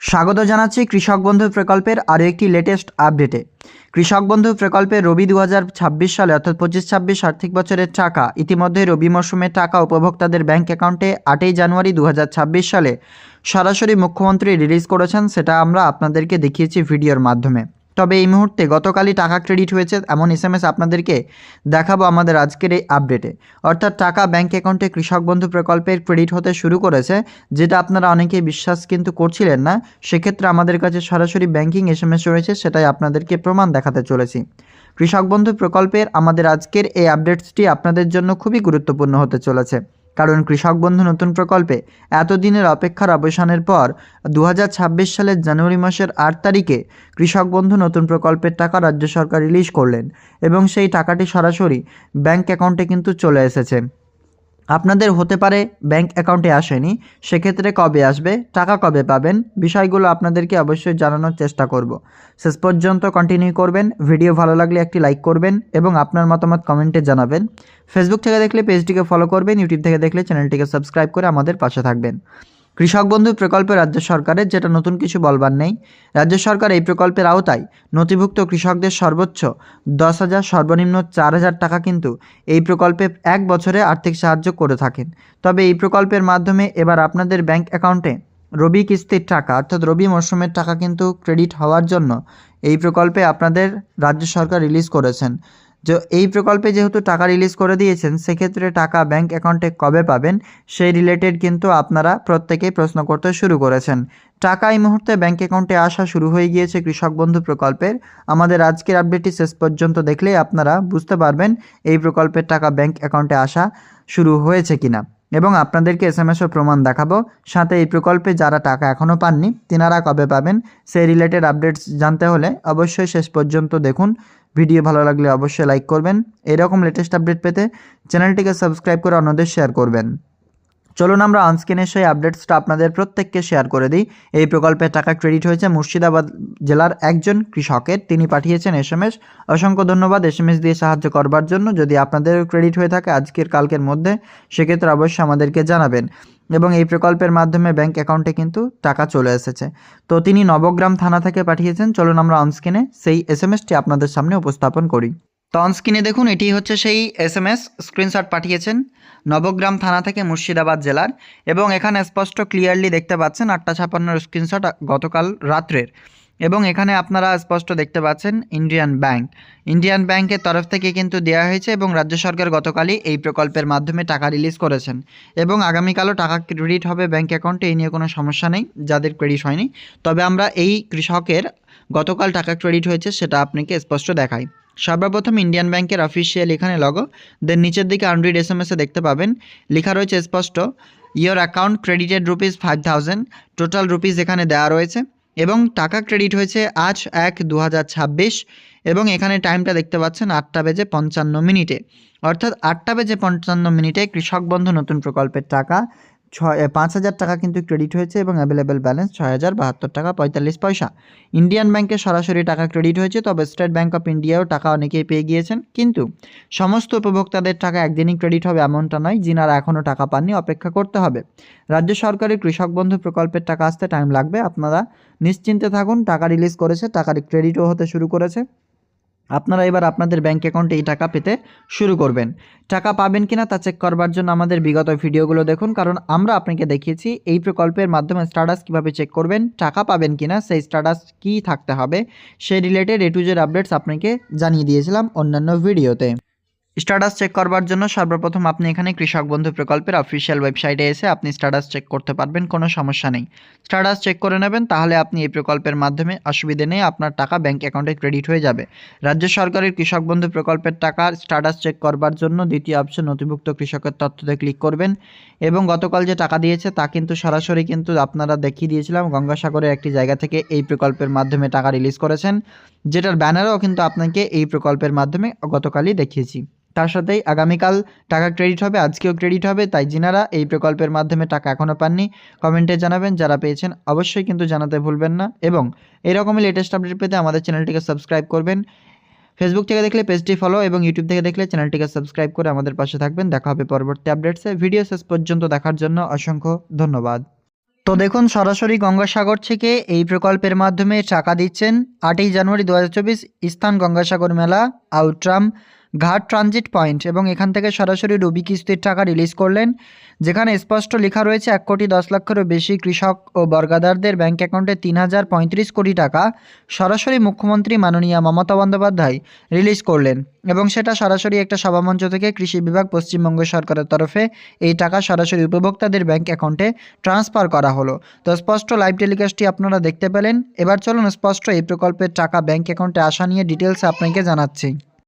স্বাগত জানাচ্ছি কৃষক বন্ধু প্রকল্পের আরও একটি লেটেস্ট আপডেটে কৃষক বন্ধু প্রকল্পে রবি দু হাজার ছাব্বিশ সালে অর্থাৎ পঁচিশ, ছাব্বিশ আর্থিক বছরের টাকা, ইতিমধ্যে রবি মরশুমের টাকা উপভোক্তাদের ব্যাংক অ্যাকাউন্টে আটই জানুয়ারি দু হাজার ছাব্বিশ সালে সরাসরি মুখ্যমন্ত্রী রিলিজ করেছেন, সেটা আমরা আপনাদেরকে দেখিয়েছি ভিডিওর মাধ্যমে। তবে এই মুহূর্তে গতকালই টাকা ক্রেডিট হয়েছে এমন এস এম এস আপনাদেরকে দেখাবো আমাদের আজকের এই আপডেটে। অর্থাৎ টাকা ব্যাংক অ্যাকাউন্টে কৃষক বন্ধু প্রকল্পের ক্রেডিট হতে শুরু করেছে, যেটা আপনারা অনেকেই বিশ্বাস কিন্তু করছিলেন না। সেক্ষেত্রে আমাদের কাছে সরাসরি ব্যাংকিং এস এম এস রয়েছে, সেটাই আপনাদেরকে প্রমাণ দেখাতে চলেছি। কৃষক বন্ধু প্রকল্পের আমাদের আজকের এই আপডেটসটি আপনাদের জন্য খুবই গুরুত্বপূর্ণ হতে চলেছে। কারণ কৃষক বন্ধু নতুন প্রকল্পে এতদিনের অপেক্ষার অবসানের পর দু হাজার ছাব্বিশ সালের জানুয়ারি মাসের আট তারিখে কৃষক বন্ধু নতুন প্রকল্পের টাকা রাজ্য সরকার রিলিজ করলেন এবং সেই টাকাটি সরাসরি ব্যাংক অ্যাকাউন্টে কিন্তু চলে এসেছে। আপনাদের হতে পারে ব্যাংক অ্যাকাউন্টে আসেনি, সেক্ষেত্রে কবে আসবে, টাকা কবে পাবেন, বিষয়গুলো আপনাদেরকে অবশ্যই জানানোর চেষ্টা করব। শেষ পর্যন্ত কন্টিনিউ করবেন ভিডিও ভালো লাগলে একটি লাইক করবেন এবং আপনার মতামত কমেন্টে জানাবেন। ফেসবুক থেকে দেখলে পেজটিকে ফলো করবেন ইউটিউব থেকে দেখলে চ্যানেলটিকে সাবস্ক্রাইব করে আমাদের পাশে থাকবেন। কৃষক বন্ধু প্রকল্পে রাজ্য সরকারের যেটা নতুন কিছু বলবার নেই। রাজ্য সরকার এই প্রকল্পের আওতায় নথিভুক্ত কৃষকদের সর্বোচ্চ দশ হাজার, সর্বনিম্ন চার হাজার টাকা কিন্তু এই প্রকল্পে এক বছরে আর্থিক সাহায্য করে থাকেন। তবে এই প্রকল্পের মাধ্যমে এবার আপনাদের ব্যাংক অ্যাকাউন্টে রবি কিস্তির টাকা, অর্থাৎ রবি মরশুমের টাকা কিন্তু ক্রেডিট হওয়ার জন্য এই প্রকল্পে আপনাদের রাজ্য সরকার রিলিজ করেছেন। যে এই প্রকল্পে যেহেতু টাকা রিলিজ করে দিয়েছেন, সেক্ষেত্রে টাকা ব্যাংক অ্যাকাউন্টে কবে পাবেন, সেই রিলেটেড কিন্তু আপনারা প্রত্যেকেই প্রশ্ন করতে শুরু করেছেন। টাকা এই মুহূর্তে ব্যাংক অ্যাকাউন্টে আসা শুরু হয়ে গিয়েছে কৃষক বন্ধু প্রকল্পের। আমাদের আজকের আপডেটটি শেষ পর্যন্ত দেখলেই আপনারা বুঝতে পারবেন এই প্রকল্পের টাকা ব্যাংক অ্যাকাউন্টে আসা শুরু হয়েছে কিনা। এবং আপনাদেরকে এস এম এসও প্রমাণ দেখাবো। সাথে এই প্রকল্পে যারা টাকা এখনও পাননি, তিনারা কবে পাবেন, সেই রিলেটেড আপডেটস জানতে হলে অবশ্যই শেষ পর্যন্ত দেখুন। ভিডিও ভালো লাগলে অবশ্যই লাইক করবেন। এরকম লেটেস্ট আপডেট পেতে চ্যানেলটিকে সাবস্ক্রাইব করে অন্যদের শেয়ার করবেন। চলুন আমরা অনস্ক্রিনের সেই আপডেটসটা আপনাদের প্রত্যেককে শেয়ার করে দিই। এই প্রকল্পের টাকা ক্রেডিট হয়েছে মুর্শিদাবাদ জেলার একজন কৃষকের। তিনি পাঠিয়েছেন এস এম এস অসংখ্য ধন্যবাদ এস এম এস দিয়ে সাহায্য করবার জন্য। যদি আপনাদের ক্রেডিট হয়ে থাকে আজকের, কালকের মধ্যে, সেক্ষেত্রে অবশ্যই আমাদেরকে জানাবেন। এবং এই প্রকল্পের মাধ্যমে ব্যাংক অ্যাকাউন্টে কিন্তু টাকা চলে এসেছে। তো তিনি নবগ্রাম থানা থেকে পাঠিয়েছেন। চলুন আমরা অনস্ক্রিনে সেই এস এম এসটি আপনাদের সামনে উপস্থাপন করি। তো অনস্ক্রিনে দেখুন এটি হচ্ছে সেই এস এম এস স্ক্রিনশট পাঠিয়েছেন নবগ্রাম থানা থেকে মুর্শিদাবাদ জেলার এবং এখানে স্পষ্ট ক্লিয়ারলি দেখতে পাচ্ছেন আটটা ছাপান্নর স্ক্রিনশট গতকাল রাত্রের। এবং এখানে আপনারা স্পষ্ট দেখতে পাচ্ছেন ইন্ডিয়ান ব্যাংক। ইন্ডিয়ান ব্যাংকের তরফ থেকে কিন্তু দেওয়া হয়েছে এবং রাজ্য সরকার গতকালই এই প্রকল্পের মাধ্যমে টাকা রিলিজ করেছেন। এবং আগামীকালও টাকা ক্রেডিট হবে ব্যাংক অ্যাকাউন্টে এই নিয়ে কোনো সমস্যা নেই, যাদের ক্রেডিট হয়নি। তবে আমরা এই কৃষকের গতকাল টাকা ক্রেডিট হয়েছে, সেটা আপনাকে স্পষ্ট দেখাই। সর্বপ্রথম ইন্ডিয়ান ব্যাংকের অফিসিয়াল এখানে লগো দেন নিচের দিকে আন্ড্রয়েড এস এম এসে দেখতে পাবেন। লেখা রয়েছে স্পষ্ট your account credited rupees five thousand total rupees এখানে দেওয়া রয়েছে, এবং টাকা ক্রেডিট হয়েছে আজ এক দু এবং এখানে টাইমটা দেখতে পাচ্ছেন আটটা বেজে পঞ্চান্ন মিনিটে। অর্থাৎ আটটা বেজে পঞ্চান্ন মিনিটে কৃষক বন্ধু নতুন প্রকল্পের টাকা ছয় পাঁচ হাজার টাকা কিন্তু ক্রেডিট হয়েছে এবং অ্যাভেলেবেল ব্যালেন্স ছয় হাজার বাহাত্তর টাকা পঁয়তাল্লিশ পয়সা। ইন্ডিয়ান ব্যাংকে সরাসরি টাকা ক্রেডিট হয়েছে, তবে স্টেট ব্যাংক অফ ইন্ডিয়াও টাকা অনেকেই পেয়ে গিয়েছেন। কিন্তু সমস্ত উপভোক্তাদের টাকা একদিনই ক্রেডিট হবে এমনটা নয়, যিনারা এখনও টাকা পাননি, অপেক্ষা করতে হবে। রাজ্য সরকারের কৃষক বন্ধু প্রকল্পের টাকা আসতে টাইম লাগবে। আপনারা নিশ্চিন্তে থাকুন, টাকা রিলিজ করেছে, টাকার ক্রেডিটও হতে শুরু করেছে। আপনারা এবার আপনাদের ব্যাঙ্ক অ্যাকাউন্টে এই টাকা পেতে শুরু করবেন। টাকা পাবেন কিনা তা চেক করবার জন্য আমাদের বিগত ভিডিওগুলো দেখুন, কারণ আমরা আপনাকে দেখিয়েছি এই প্রকল্পের মাধ্যমে স্ট্যাটাস কীভাবে চেক করবেন, টাকা পাবেন কিনা, সেই স্ট্যাটাস কি থাকতে হবে, সেই related A to Z updates আপনাকে জানিয়ে দিয়েছিলাম অন্যান্য ভিডিওতে। স্ট্যাটাস চেক করবার জন্য সর্বপ্রথম আপনি এখানে কৃষক বন্ধু প্রকল্পের অফিসিয়াল ওয়েবসাইটে এসে আপনি স্ট্যাটাস চেক করতে পারবেন, কোনো সমস্যা নেই। স্ট্যাটাস চেক করে নেবেন, তাহলে আপনি এই প্রকল্পের মাধ্যমে অসুবিধে নেই, আপনার টাকা ব্যাংক অ্যাকাউন্টে ক্রেডিট হয়ে যাবে। রাজ্য সরকারের কৃষক বন্ধু প্রকল্পের টাকার স্ট্যাটাস চেক করবার জন্য দ্বিতীয় অপশন নথিভুক্ত কৃষকের তথ্যতে ক্লিক করবেন এবং গতকাল যে টাকা দিয়েছে তা কিন্তু সরাসরি কিন্তু আপনারা দেখিয়ে দিয়েছিলাম, গঙ্গাসাগরের একটি জায়গা থেকে এই প্রকল্পের মাধ্যমে টাকা রিলিজ করেছেন। যেটার ব্যানারও কিন্তু আপনাকে এই প্রকল্পের মাধ্যমে গতকালই দেখিয়েছি। তার সাথেই আগামীকাল টাকা ক্রেডিট হবে, আজকেও ক্রেডিট হবে, তাই যিনারা এই প্রকল্পের মাধ্যমে টাকা এখনও পাননি, কমেন্টে জানাবেন, যারা পেয়েছেন অবশ্যই কিন্তু জানাতে ভুলবেন না। এবং এরকমই লেটেস্ট আপডেট পেতে আমাদের চ্যানেলটিকে সাবস্ক্রাইব করবেন। ফেসবুক থেকে দেখলে পেজটি ফলো এবং ইউটিউব থেকে দেখলে চ্যানেলটিকে সাবস্ক্রাইব করে আমাদের পাশে থাকবেন। দেখা হবে পরবর্তী আপডেটসে ভিডিও শেষ পর্যন্ত দেখার জন্য অসংখ্য ধন্যবাদ। তো দেখুন, সরাসরি গঙ্গাসাগর থেকে এই প্রকল্পের মাধ্যমে টাকা দিচ্ছেন আটই জানুয়ারি দু হাজার চব্বিশ স্থান গঙ্গাসাগর মেলা, আউটরাম। ঘাট ট্রানজিট পয়েন্ট এবং এখান থেকে সরাসরি রবি কিস্তির টাকা রিলিজ করলেন, যেখানে স্পষ্ট লেখা রয়েছে এক কোটি দশ লক্ষেরও বেশি কৃষক ও বর্গাদারদের ব্যাংক অ্যাকাউন্টে তিন হাজার পঁয়ত্রিশ কোটি টাকা সরাসরি মুখ্যমন্ত্রী মাননীয়া মমতা বন্দ্যোপাধ্যায় রিলিজ করলেন এবং সেটা সরাসরি একটা সভামঞ্চ থেকে কৃষি বিভাগ পশ্চিমবঙ্গ সরকারের তরফে এই টাকা সরাসরি উপভোক্তাদের ব্যাংক অ্যাকাউন্টে ট্রান্সফার করা হলো। তো স্পষ্ট লাইভ টেলিকাস্টটি আপনারা দেখতে পেলেন। এবার চলুন স্পষ্ট এই প্রকল্পের টাকা ব্যাংক অ্যাকাউন্টে আসা নিয়ে ডিটেলস আপনাকে জানাচ্ছি।